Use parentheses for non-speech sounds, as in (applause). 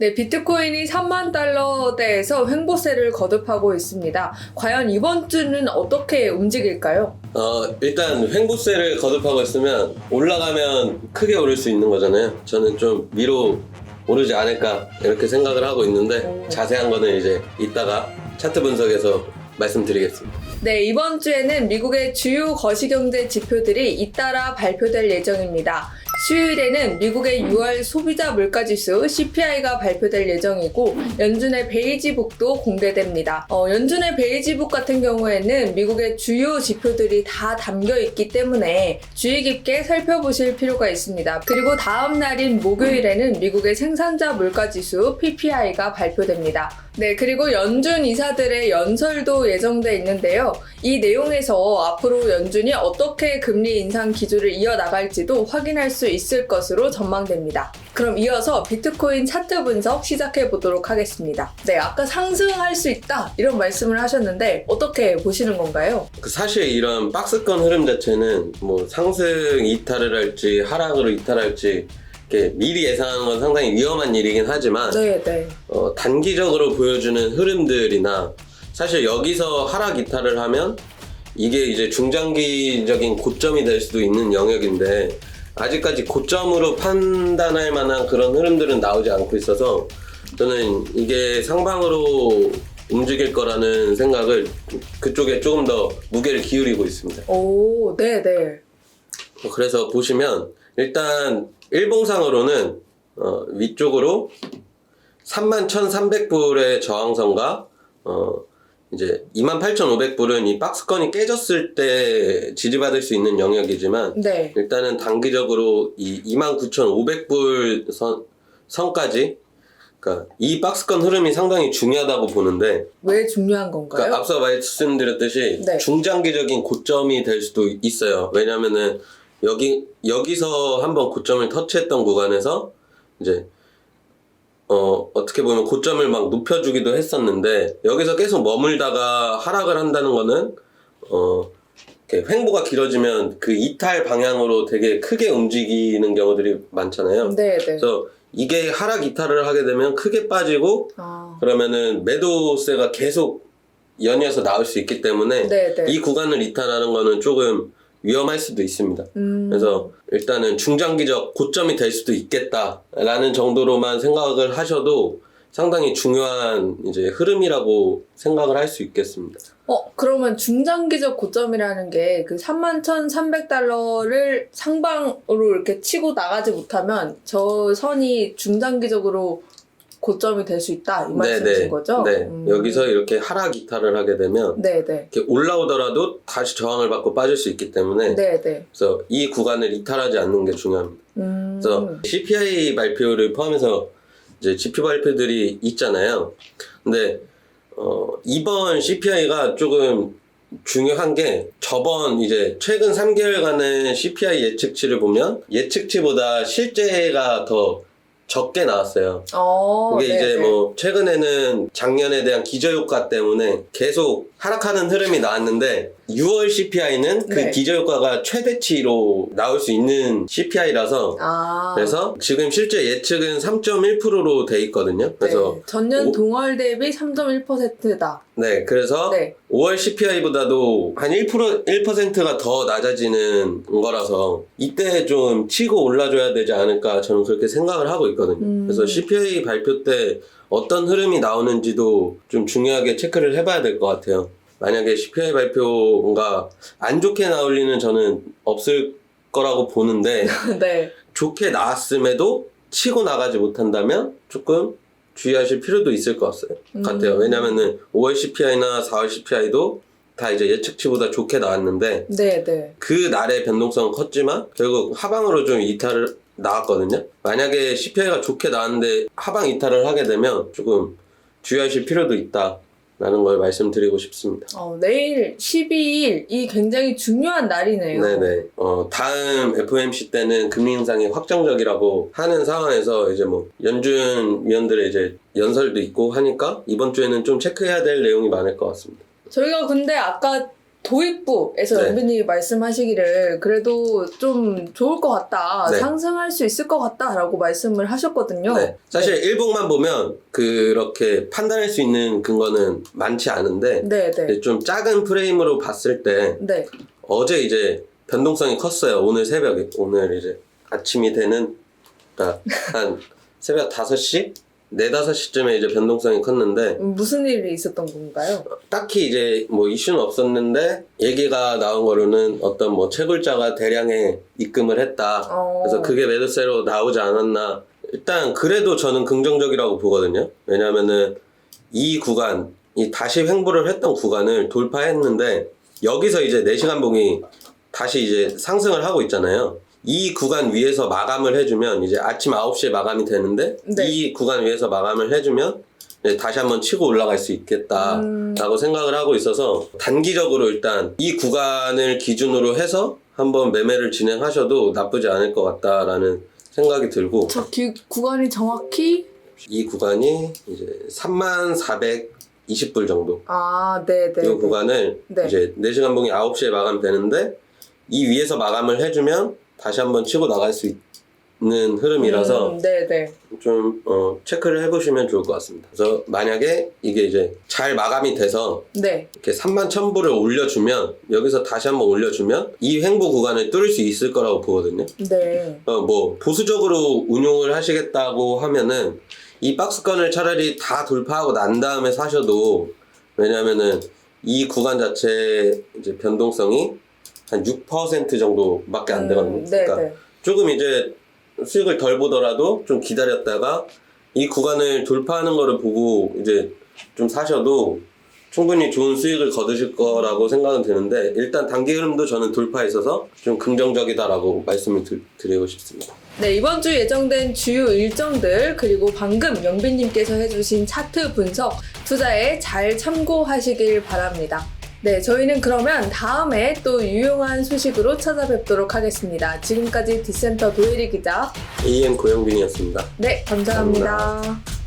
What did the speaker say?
네, 비트코인이 3만 달러대에서 횡보세를 거듭하고 있습니다. 과연 이번 주는 어떻게 움직일까요? 어, 일단 횡보세를 거듭하고 있으면 올라가면 크게 오를 수 있는 거잖아요. 저는 좀 위로 오르지 않을까 이렇게 생각을 하고 있는데 오. 자세한 거는 이제 이따가 차트 분석에서 말씀드리겠습니다. 네, 이번 주에는 미국의 주요 거시경제 지표들이 잇따라 발표될 예정입니다. 수요일에는 미국의 6월 소비자 물가지수 CPI가 발표될 예정이고 연준의 베이지북도 공개됩니다. 어, 연준의 베이지북 같은 경우에는 미국의 주요 지표들이 다 담겨 있기 때문에 주의 깊게 살펴보실 필요가 있습니다. 그리고 다음 날인 목요일에는 미국의 생산자 물가지수 PPI가 발표됩니다. 네, 그리고 연준 이사들의 연설도 예정돼 있는데요. 이 내용에서 앞으로 연준이 어떻게 금리 인상 기조를 이어나갈지도 확인할 수 있을 것으로 전망됩니다. 그럼 이어서 비트코인 차트 분석 시작해 보도록 하겠습니다. 네, 아까 상승할 수 있다 이런 말씀을 하셨는데 어떻게 보시는 건가요? 그 사실 이런 박스권 흐름 자체는 뭐 상승 이탈을 할지 하락으로 이탈할지 이렇게 미리 예상하는 건 상당히 위험한 일이긴 하지만 네, 네. 어, 단기적으로 보여주는 흐름들이나 사실 여기서 하락 이탈을 하면 이게 이제 중장기적인 고점이 될 수도 있는 영역인데 아직까지 고점으로 판단할 만한 그런 흐름들은 나오지 않고 있어서 저는 이게 상방으로 움직일 거라는 생각을 그쪽에 조금 더 무게를 기울이고 있습니다. 오, 네, 네. 어, 그래서 보시면 일단 일봉상으로는 어, 위쪽으로 31,300불의 저항선과 어, 이제 28,500불은 이 박스권이 깨졌을 때 지지받을 수 있는 영역이지만 네. 일단은 단기적으로 이 29,500불 선, 선까지 그러니까 이 박스권 흐름이 상당히 중요하다고 보는데 왜 중요한 건가요? 그러니까 앞서 말씀드렸듯이 네. 중장기적인 고점이 될 수도 있어요. 왜냐면은 여기 여기서 한번 고점을 터치했던 구간에서 이제 어 어떻게 보면 고점을 막 높여주기도 했었는데 여기서 계속 머물다가 하락을 한다는 거는 어 이렇게 횡보가 길어지면 그 이탈 방향으로 되게 크게 움직이는 경우들이 많잖아요. 네, 네. 그래서 이게 하락 이탈을 하게 되면 크게 빠지고 아, 그러면은 매도세가 계속 연이어서 나올 수 있기 때문에 네, 네. 이 구간을 이탈하는 거는 조금 위험할 수도 있습니다. 음, 그래서 일단은 중장기적 고점이 될 수도 있겠다라는 정도로만 생각을 하셔도 상당히 중요한 이제 흐름이라고 생각을 할 수 있겠습니다. 어, 그러면 중장기적 고점이라는 게 그 31,300달러를 상방으로 이렇게 치고 나가지 못하면 저 선이 중장기적으로 고점이 될 수 있다 이 말씀이신 거죠? 네. 음. 여기서 이렇게 하락 이탈을 하게 되면 네, 네. 이렇게 올라오더라도 다시 저항을 받고 빠질 수 있기 때문에 네, 네. 그래서 이 구간을 이탈하지 않는 게 중요합니다. 음. 그래서 CPI 발표를 포함해서 이제 지표 발표들이 있잖아요. 근데 어, 이번 CPI가 조금 중요한 게 저번 이제 최근 3개월간의 CPI 예측치를 보면 예측치보다 실제가 더 적게 나왔어요. 어, 그게 네, 이제 네. 뭐 최근에는 작년에 대한 기저효과 때문에 계속 하락하는 흐름이 나왔는데 6월 CPI는 그 네. 기저효과가 최대치로 나올 수 있는 CPI라서 아. 그래서 지금 실제 예측은 3.1%로 돼 있거든요. 그래서 네. 전년 오- 동월 대비 3.1%다. 네, 그래서 네. 5월 CPI보다도 한 1% 1%가 더 낮아지는 거라서 이때 좀 치고 올라줘야 되지 않을까 저는 그렇게 생각을 하고 있거든요. 음. 그래서 CPI 발표 때 어떤 흐름이 나오는지도 좀 중요하게 체크를 해봐야 될 것 같아요. 만약에 CPI 발표가 안 좋게 나올 리는 저는 없을 거라고 보는데 (laughs) 네. 좋게 나왔음에도 치고 나가지 못한다면 조금 주의하실 필요도 있을 것 같아요. 음. 같아요. 왜냐면은 5월 CPI나 4월 CPI도 다 이제 예측치보다 좋게 나왔는데 네, 네. 그 날의 변동성은 컸지만 결국 하방으로 좀 이탈을 나왔거든요. 만약에 CPI가 좋게 나왔는데 하방 이탈을 하게 되면 조금 주의하실 필요도 있다 라는 걸 말씀드리고 싶습니다. 어, 내일 12일 이 굉장히 중요한 날이네요. 네네. 어, 다음 FOMC 때는 금리 인상이 확정적이라고 하는 상황에서 이제 뭐 연준 위원들의 이제 연설도 있고 하니까 이번 주에는 좀 체크해야 될 내용이 많을 것 같습니다. 저희가 근데 아까 도입부에서 네. 연비님이 말씀하시기를 그래도 좀 좋을 것 같다, 네. 상승할 수 있을 것 같다라고 말씀을 하셨거든요. 네. 사실 일봉만 보면 그렇게 판단할 수 있는 근거는 많지 않은데 네, 네, 좀 작은 프레임으로 봤을 때 네. 어제 이제 변동성이 컸어요. 오늘 새벽에. 오늘 이제 아침이 되는, 그러니까 (laughs) 한 새벽 5시? 4, 5시쯤에 이제 변동성이 컸는데, 음, 무슨 일이 있었던 건가요? 딱히 이제 뭐 이슈는 없었는데, 얘기가 나온 거로는 어떤 뭐 채굴자가 대량의 입금을 했다. 어, 그래서 그게 매도세로 나오지 않았나. 일단 그래도 저는 긍정적이라고 보거든요. 왜냐면은 이 구간, 이 다시 횡보를 했던 구간을 돌파했는데 여기서 이제 4시간 봉이 다시 이제 상승을 하고 있잖아요. 이 구간 위에서 마감을 해주면 이제 아침 9시에 마감이 되는데 네. 이 구간 위에서 마감을 해주면 이제 다시 한번 치고 올라갈 수 있겠다라고 음. 생각을 하고 있어서 단기적으로 일단 이 구간을 기준으로 해서 한번 매매를 진행하셔도 나쁘지 않을 것 같다라는 생각이 들고 저 기, 구간이 정확히 이 구간이 이제 3420불 정도 아, 네, 네. 이 네. 구간을 네. 이제 4시간 봉이 9시에 마감되는데 이 위에서 마감을 해주면 다시 한번 치고 나갈 수 있는 흐름이라서 음, 네, 네. 좀 어, 체크를 해보시면 좋을 것 같습니다. 그래서 만약에 이게 이제 잘 마감이 돼서 네. 이렇게 3만 1000불을 올려주면 여기서 다시 한번 올려주면 이 횡보 구간을 뚫을 수 있을 거라고 보거든요. 네. 어, 뭐 보수적으로 운용을 하시겠다고 하면은 이 박스권을 차라리 다 돌파하고 난 다음에 사셔도 왜냐면은 이 구간 자체 이제 변동성이 한 6% 정도밖에 안 되거든요. 음, 네, 그러니까 네. 조금 이제 수익을 덜 보더라도 좀 기다렸다가 이 구간을 돌파하는 거를 보고 이제 좀 사셔도 충분히 좋은 수익을 거두실 거라고 생각은 드는데 일단 단기 흐름도 저는 돌파에 있어서 좀 긍정적이다라고 말씀을 드, 드리고 싶습니다. 네, 이번 주 예정된 주요 일정들, 그리고 방금 영빈님께서 해주신 차트 분석, 투자에 잘 참고하시길 바랍니다. 네, 저희는 그러면 다음에 또 유용한 소식으로 찾아뵙도록 하겠습니다. 지금까지 디센터 도예리 기자. AM 고영빈이었습니다. 네, 감사합니다. 감사합니다.